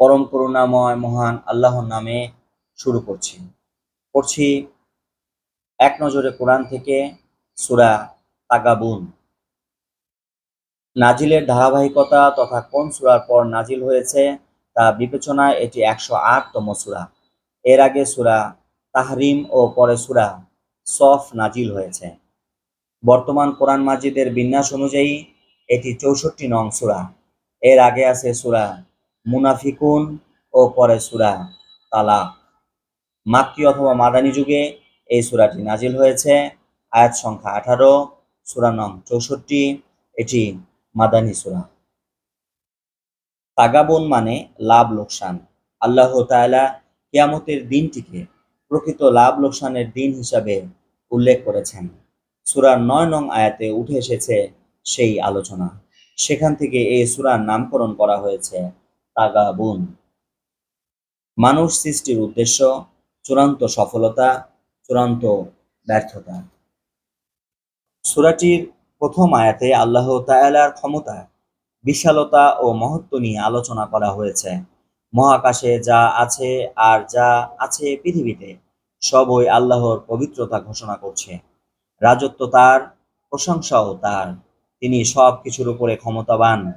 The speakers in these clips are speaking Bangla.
পরম করুণাময় মহান আল্লাহর নামে শুরু করছি। পড়ছি এক নজরে কোরআন থেকে সূরা তাগাবুন। নাজিলের ধারাবাহিকতা তথা কোন সূরার পর নাজিল হয়েছে তা বিবেচনায় এটি একশো আটতম সুরা। এর আগে সুরা তাহরিম ও পরে সূরা সফ নাজিল হয়েছে। বর্তমান কোরআন মাজিদের বিন্যাস অনুযায়ী এটি চৌষট্টি নং সূরা। এর আগে আছে সূরা মুনাফিকুন ও পরে সূরা তালাক। মাক্কি অথবা মাদানী যুগে এই সূরাটি নাজিল হয়েছে। আয়াত সংখ্যা আঠারো, সূরা নং চৌষট্টি, এটি মাদানী সুরা। তাগাবন মানে লাভ লোকসান। আল্লাহ তাআলা কিয়ামতের দিনটিকে প্রকৃত লাভ লোকসানের দিন হিসাবে উল্লেখ করেছেন। সূরার নয় নং আয়াতে উঠে এসেছে সেই আলোচনা। সেখান থেকে এই সূরার নামকরণ করা হয়েছে। তাগাবুন। মানুষ সৃষ্টির উদ্দেশ্য, চূড়ান্ত সফলতা, চূড়ান্ত ব্যর্থতা। সূরাটির প্রথম আয়াতে আল্লাহ তাআলার ক্ষমতা, বিশালতা ও মহত্ব নিয়ে আলোচনা করা হয়েছে। মহাকাশে যা আছে আর যা আছে পৃথিবীতে, সবই আল্লাহর পবিত্রতা ঘোষণা করছে। রাজত্ব তার, প্রশংসাও তার। তিনি সব কিছুর উপরে ক্ষমতাবান।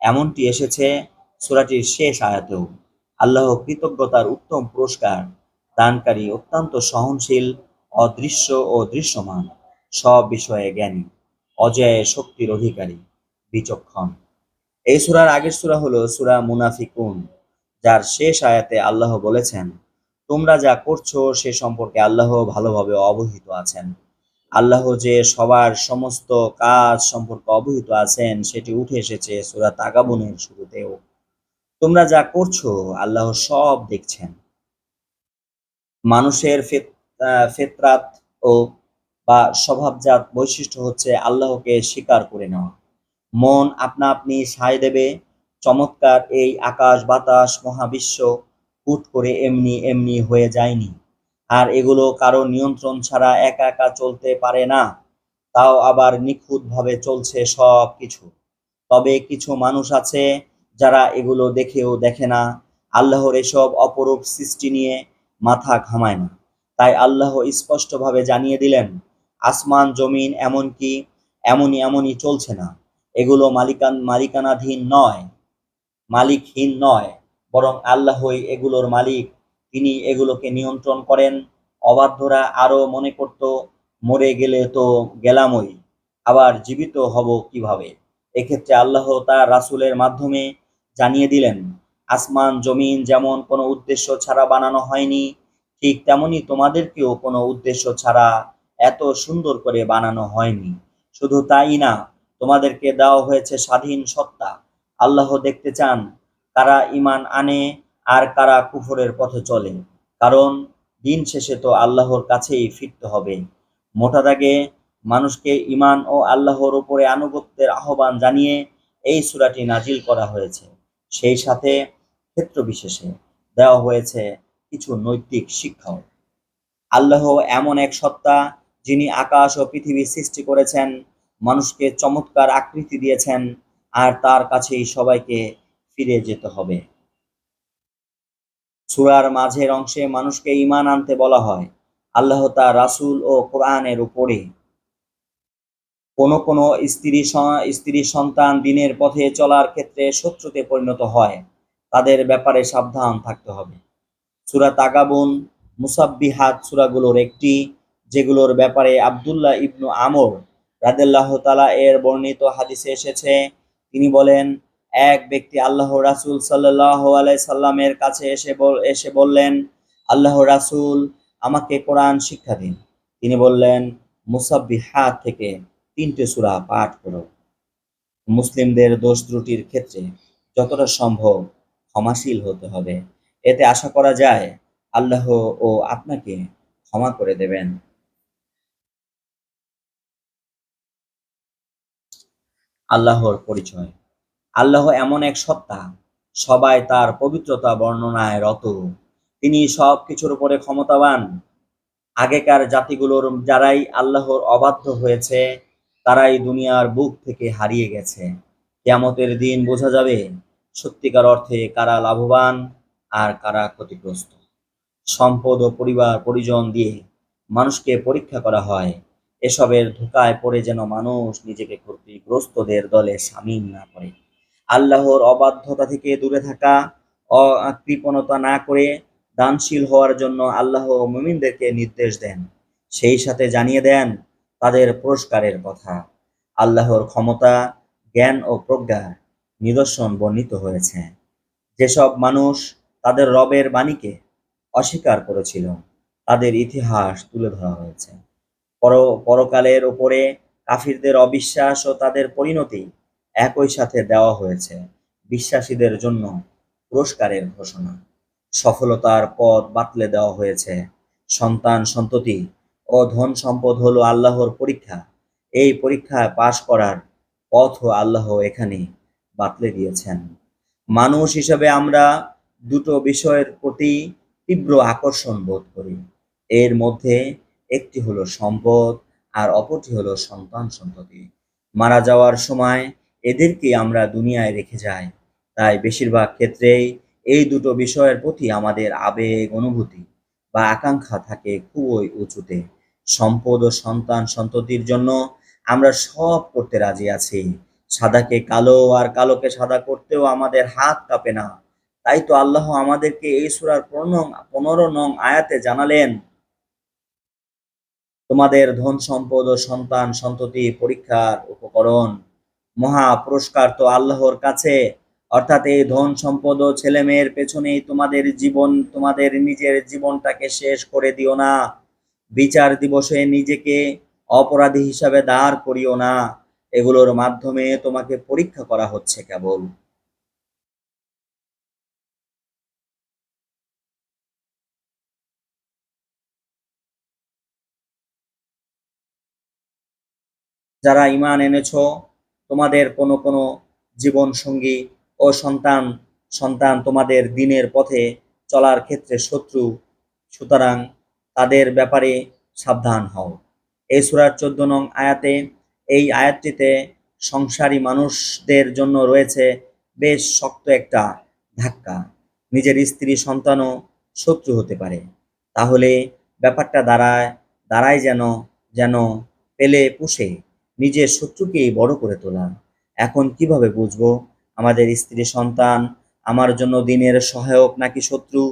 এমনটি এসেছে সূরাটির শেষ আয়াতেও আল্লাহ কৃতজ্ঞতার উত্তম পুরস্কার দানকারী অত্যন্ত সহনশীল, অদৃশ্য ও দৃশ্যমান, সব বিষয়ে জ্ঞানী, অজয় শক্তির অধিকারী, বিচক্ষণ। এই সূরার আগের সূরা হলো সূরা মুনাফিকুন, যার শেষ আয়াতে আল্লাহ বলেছেন, তোমরা যা করছ সে সম্পর্কে আল্লাহ ভালোভাবে অবহিত আছেন। আল্লাহ যে সবার সমস্ত কাজ সম্পর্কে অবহিত আছেন, সেটি উঠে এসেছে সুরা তাগাবুনের শুরুতেও। তোমরা যা করছ, আল্লাহ সব দেখছেন। মানুষের ফেত- ফেতরাত ও বা স্বভাবজাত বৈশিষ্ট্য হচ্ছে আল্লাহকে স্বীকার করে নেওয়া। মন আপনা আপনি সায় দেবে, চমৎকার এই আকাশ, বাতাস, মহাবিশ্ব হুট করে এমনি এমনি হয়ে যায়নি। আর এগুলো কারও নিয়ন্ত্রণ ছাড়া একা একা চলতে পারে না, তাও আবার নিখুঁতভাবে চলছে সব কিছু তবে কিছু মানুষ আছে যারা এগুলো দেখেও দেখে না, আল্লাহর এসব অপরূপ সৃষ্টি নিয়ে মাথা ঘামায় না। তাই আল্লাহ স্পষ্টভাবে জানিয়ে দিলেন, আসমান, জমিন এমনকি এমনই এমনই চলছে না। এগুলো মালিকান, মালিকানাধীন নয়, মালিকহীন নয়, বরং আল্লাহই এগুলোর মালিক। তিনি এগুলোকে নিয়ন্ত্রণ করেন, অবাধ্যরা আরও মনে করত, মরে গেলে তো গেলামই, আবার জীবিত হব কীভাবে? এক্ষেত্রে আল্লাহ তার রাসুলের মাধ্যমে জানিয়ে দিলেন, আসমান, জমিন যেমন কোনো উদ্দেশ্য ছাড়া বানানো হয়নি, ঠিক তেমনি তোমাদেরকেও কোনো উদ্দেশ্য ছাড়া এত সুন্দর করে বানানো হয়নি। শুধু তাই না, তোমাদেরকে দেওয়া হয়েছে স্বাধীন সত্তা। আল্লাহ দেখতে চান কারা ঈমান আনে আর কারা কুফরের পথে চলে, কারণ দিন শেষে তো আল্লাহর কাছেই ফিরতে হবে। মোটা দাগে মানুষকে ঈমান ও আল্লাহর ওপরে আনুগত্যের আহ্বান জানিয়ে এই সূরাটি নাজিল করা হয়েছে। সেই সাথে ক্ষেত্র বিশেষে দেওয়া হয়েছে কিছু নৈতিক শিক্ষাও। আল্লাহ এমন এক সত্তা যিনি আকাশ ও পৃথিবী সৃষ্টি করেছেন, মানুষকে চমৎকার আকৃতি দিয়েছেন, আর তার কাছেই সবাইকে ফিরে যেতে হবে। সূরার মাঝের অংশে মানুষকে ঈমান আনতে বলা হয়। আল্লাহ তার রাসূল ও কোরআনের উপরে কোন কোন স্ত্রী স্ত্রী সন্তান দিনের পথে চলার ক্ষেত্রে শত্রুতে পরিণত হয়, তাদের ব্যাপারে সাবধান থাকতে হবে। সূরা তাগাবুন, মুসাব্বিহাত সূরাগুলোর একটি, যেগুলোর ব্যাপারে আব্দুল্লাহ ইবনু আমর রাদিয়াল্লাহু তাআলা এর বর্ণিত হাদিসে এসেছে। তিনি বলেন, এক ব্যক্তি আল্লাহ রাসূল সাল্লাল্লাহু আলাই সাল্লামের কাছে এসে এসে বললেন আল্লাহ রাসূল, আমাকে কোরআন শিক্ষা দিন। তিনি বললেন, মুসাব্বিহাত থেকে তিনটে সূরা পাঠ করো। মুসলিমদের দোষ ত্রুটির ক্ষেত্রে যতটা সম্ভব ক্ষমাশীল হতে হবে। এতে আশা করা যায় আল্লাহ ও আপনাকে ক্ষমা করে দেবেন। আল্লাহর পরিচয়। আল্লাহ এমন এক সত্তা, সবাই তার পবিত্রতা বর্ণনায় রত। তিনি সব কিছুর উপরে ক্ষমতাবান। আগেকার জাতিগুলোর যারাই আল্লাহর অবাধ্য হয়েছে তারাই দুনিয়ার বুক থেকে হারিয়ে গেছে। কিয়ামতের দিন বোঝা যাবে সত্যিকার অর্থে কারা লাভবান আর কারা ক্ষতিগ্রস্ত। সম্পদ ও পরিবার পরিজন দিয়ে মানুষকে পরীক্ষা করা হয়। এসবের ধোকায় পড়ে যেন মানুষ নিজেকে ক্ষতিগ্রস্তদের দলে সামিল না করে। আল্লাহর অবাধ্যতা থেকে দূরে থাকা, অকৃপণতা না করে দানশীল হওয়ার জন্য আল্লাহ মুমিনদেরকে নির্দেশ দেন। সেই সাথে জানিয়ে দেন তাদের পুরস্কারের কথা। আল্লাহর ক্ষমতা, জ্ঞান ও প্রজ্ঞা নিদর্শন বর্ণিত হয়েছে। যেসব মানুষ তাদের রবের বাণীকে অস্বীকার করেছিল, তাদের ইতিহাস তুলে ধরা হয়েছে। পর, পরকালের ওপরে কাফিরদের অবিশ্বাস ও তাদের পরিণতি একই সাথে দেওয়া হয়েছে বিশ্বাসীদের জন্য পুরস্কারের ঘোষণা। সফলতার পথ বাতলে দেওয়া হয়েছে সন্তান সন্ততি ও ধন সম্পদ হলো আল্লাহর পরীক্ষা। এই পরীক্ষায় পাশ করার পথও আল্লাহ এখানে বাতলে দিয়েছেন। মানুষ হিসেবে আমরা দুটো বিষয়ের প্রতি তীব্র আকর্ষণ বোধ করি। এর মধ্যে একটি হলো সম্পদ আর অপরটি হলো সন্তান সন্ততি মারা যাওয়ার সময় এদেরকে আমরা দুনিয়ায় রেখে যাই। তাই বেশিরভাগ ক্ষেত্রেই এই দুটো বিষয়ের প্রতি আমাদের আবেগ, অনুভূতি বা আকাঙ্ক্ষা থাকে খুবই উঁচুতে। সম্পদ ও সন্তান সন্ততির জন্য আমরা সব করতে রাজি আছি। সাদাকে কালো আর কালোকে সাদা করতেও আমাদের হাত কাঁপে না। তাই তো আল্লাহ আমাদেরকে এই সুরার পনেরো নং আয়াতে জানালেন, তোমাদের ধন সম্পদ ও সন্তান সন্ততি পরীক্ষার উপকরণ। মহা পুরস্কার তো আল্লাহর কাছে। অর্থাৎ এই ধন সম্পদ ও ছেলে মেয়ের পেছনেই তোমাদের জীবন তোমাদের নিজের জীবনটাকে শেষ করে দিও না। বিচার দিবসে নিজেকে অপরাধী হিসাবে দাঁড় করিও না। এগুলোর মাধ্যমে তোমাকে পরীক্ষা করা হচ্ছে কেবল। যারা ইমান এনেছ, তোমাদের কোনো কোনো জীবন সঙ্গী ও সন্তান সন্তান তোমাদের দিনের পথে চলার ক্ষেত্রে শত্রু। সুতরাং তাদের ব্যাপারে সাবধান হও। এই সুরার চোদ্দ নং আয়াতে, এই আয়াতটিতে সংসারী মানুষদের জন্য রয়েছে বেশ শক্ত একটা ধাক্কা। নিজের স্ত্রী, সন্তানও শত্রু হতে পারে। তাহলে ব্যাপারটা দাঁড়ায় দাঁড়ায় যেন যেন পেলে পুষে, নিজের শত্রুকেই বড় করে তোলা। এখন কীভাবে বুঝব? আমাদের স্ত্রী, সন্তান আমার জন্য দিনের সহায়ক নাকি শত্রু?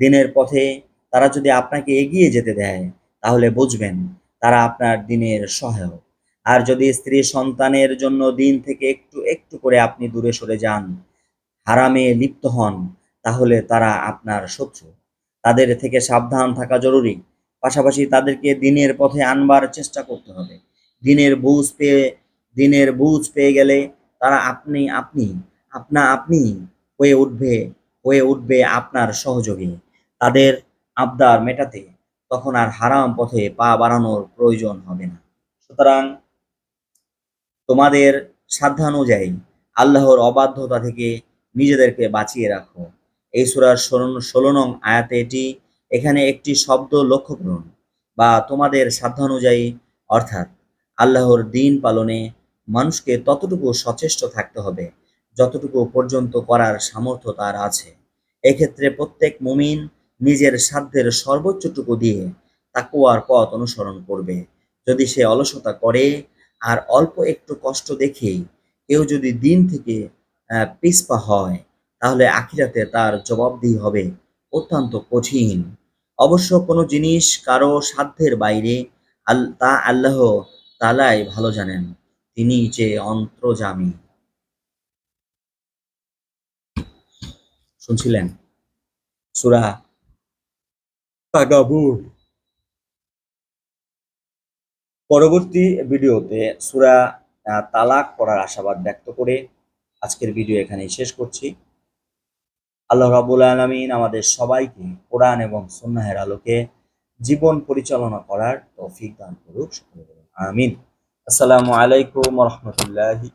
দিনের পথে তারা যদি আপনাকে এগিয়ে যেতে দেয়, তাহলে বুঝবেন তারা আপনার দিনের সহায়ক। আর যদি স্ত্রী সন্তানের জন্য দিন থেকে একটু একটু করে আপনি দূরে সরে যান, হারামে লিপ্ত হন, তাহলে তারা আপনার শত্রু। তাদের থেকে সাবধান থাকা জরুরি। পাশাপাশি তাদেরকে দিনের পথে আনবার চেষ্টা করতে হবে। দিনের বুঝ পেয়ে, দিনের বুঝ পেয়ে গেলে তারা আপনি আপনি, আপনা আপনি হয়ে উঠবে হয়ে উঠবে আপনার সহযোগী। তাদের আবদার মেটাতে তখন আর হারাম পথে পা বাড়ানোর প্রয়োজন হবে না। সুতরাং তোমাদের সাধ্যানুযায়ী আল্লাহর অবাধ্যতা থেকে নিজেদেরকে বাঁচিয়ে রাখো। এই সুরার ষোলো নং আয়াতে এটি এখানে একটি শব্দ লক্ষ্য করুন বা তোমাদের সাধ্যানুযায়ী অর্থাৎ আল্লাহর দিন পালনে মানুষকে ততটুকু সচেষ্ট থাকতে হবে যতটুকু পর্যন্ত করার সামর্থ্য তার আছে। এক্ষেত্রে প্রত্যেক মুমিন নিজের সাধ্যের সর্বোচ্চটুকু দিয়ে তাকুয়ার পথ অনুসরণ করবে। যদি সে অলসতা করে আর অল্প একটু কষ্ট দেখে কেউ যদি দিন থেকে পিসপা হয়, তাহলে আখিরাতে তার জবাবদিহি হবে অত্যন্ত কঠিন। অবশ্য কোনো জিনিস কারও সাধ্যের বাইরে আল, তা আল্লাহ তালাই ভালো জানেন। তিনি যে অন্তর্যামী। শুনছিলেন? সুরা তাগাবুর। পরবর্তী ভিডিওতে সুরা তালাক পড়ার আশাবাদ ব্যক্ত করে আজকের ভিডিও এখানেই শেষ করছি। আল্লাহ রাবুল আলমিন আমাদের সবাইকে কোরআন এবং সন্ন্যাহের আলোকে জীবন পরিচালনা করার তৌফিক দান করুক। আমিন। আসসালামু আলাইকুম রহমতুল্লাহি